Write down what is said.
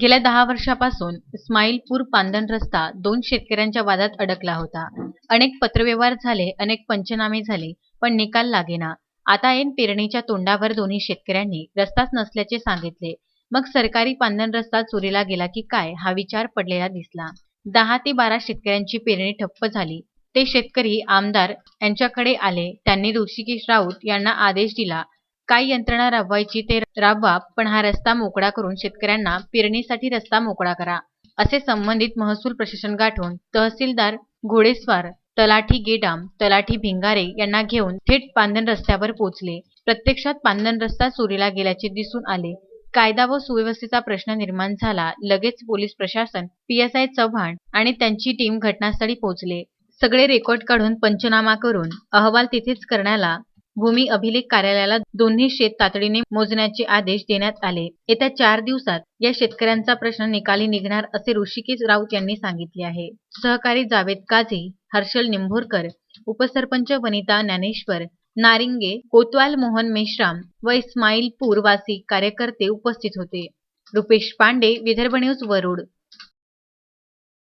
गेल्या दहा वर्षापासून इस्माईलपूर पांदण रस्ता दोन शेतकऱ्यांच्या वादात अडकला होता. अनेक पत्रव्यवहार झाले अनेक पंचनामे झाले पण निकाल लागेना. आता ऐन पेरणीच्या तोंडावर दोन्ही शेतकऱ्यांनी रस्ताच नसल्याचे सांगितले. मग सरकारी पांदण रस्ता चोरीला गेला की काय हा विचार पडलेला दिसला. दहा ते बारा शेतकऱ्यांची पेरणी ठप्प झाली. ते शेतकरी आमदार यांच्याकडे आले. त्यांनी ऋषिकेश राऊत यांना आदेश दिला. काय यंत्रणा राबवायची ते राबवा पण हा रस्ता मोकळा करून शेतकऱ्यांना पेरणीसाठी रस्ता मोकळा करा असे संबंधित महसूल प्रशासन गाठून तहसीलदार घोडेस्वार तलाठी गेडाम तलाठी भिंगारे यांना घेऊन थेट पांदन रस्त्यावर पोहोचले. प्रत्यक्षात पांदन रस्ता चोरीला गेल्याचे दिसून आले. कायदा व सुव्यवस्थेचा प्रश्न निर्माण झाला लगेच पोलीस प्रशासन पीएसआय चव्हाण आणि त्यांची टीम घटनास्थळी पोहोचले. सगळे रेकॉर्ड काढून पंचनामा करून अहवाल तिथेच करण्याला भूमी अभिलेख कार्यालयाला दोन्ही शेत तातडीने मोजण्याचे आदेश देण्यात आले. येत्या चार दिवसात या शेतकऱ्यांचा प्रश्न निकाली निघणार असे ऋषिकेश राऊत यांनी सांगितले आहे. सहकारी जावेद काझी हर्षल निंभोरकर उपसरपंच वनिता ज्ञानेश्वर नारिंगे कोतवाल मोहन मेश्राम व इस्माईलपूर वासी कार्यकर्ते उपस्थित होते. रुपेश पांडे विदर्भ न्यूज वरुड.